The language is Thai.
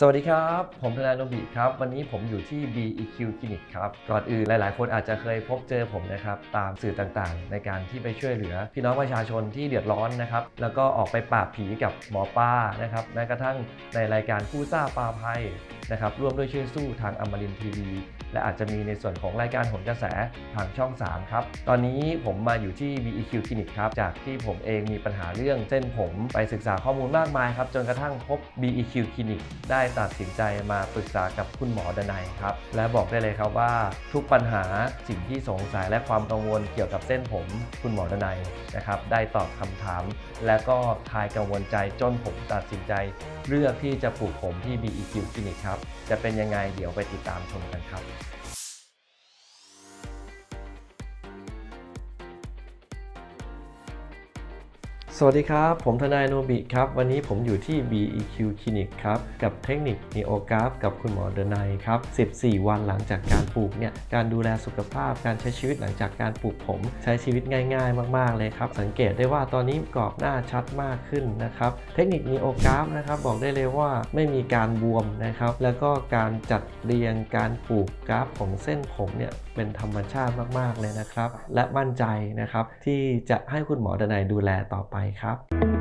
สวัสดีครับ ผมธนาโนบิครับ วันนี้ผมอยู่ที่ BEQ Clinic ครับ ก่อนอื่นหลาย ๆ คนอาจจะเคยพบเจอผมนะครับ ตามสื่อต่างๆ ในการที่ไปช่วยเหลือ พี่น้องประชาชนที่เดือดร้อนนะครับ แล้วก็ออกไปปราบผีกับหมอป้านะครับแม้กระทั่งในรายการคู่ซ่าปลาภัยนะครับร่วมด้วยช่วยสู้ทางอมรินทีวีและอาจจะมีในส่วนของรายการผลกระแสทางช่อง 3 ครับ ตอนนี้ผมมาอยู่ที่ BEQ Clinic ครับ จากที่ผมเองมีปัญหาเรื่องเส้นผมไปศึกษาข้อมูลมากมายครับ จนกระทั่งพบ BEQ Clinic ได้ตัดสินใจมาปรึกษากับคุณหมอดนัยครับ และบอกได้เลยครับว่าทุกปัญหาสิ่งที่สงสัยและความกังวลเกี่ยวกับเส้นผม คุณหมอดนัยนะครับ ได้ตอบคำถาม และก็คลายกังวลใจจนผมตัดสินใจ เลือกที่จะปลูกผมที่ BEQ Clinic ครับจะเป็นยังไงเดี๋ยวไปติดตามชมกันครับ สวัสดีครับ ผมทนายโนบิครับ วันนี้ผมอยู่ที่ BEQ Clinic ครับ กับเทคนิค n e o g r a p h กับคุณหมอเดนายครับ 14 วันหลังจากการปลูกเนี่ย การดูแลสุขภาพ การใช้ชีวิตหลังจากการปลูกผม ใช้ชีวิตง่าย ๆ มาก ๆ เลยครับ สังเกตได้ว่าตอนนี้กรอบหน้าชัดมากขึ้นนะครับ เทคนิค n e o g r a p h นะครับ บอกได้เลยว่าไม่มีการบวมนะครับ แล้วก็การจัดเรียงการปลูกกราฟของเส้นผมเนี่ยเป็นธรรมชาติมากๆเลยนะครับ และมั่นใจนะครับที่จะให้คุณหมอเดนายดูแลต่อไปครับ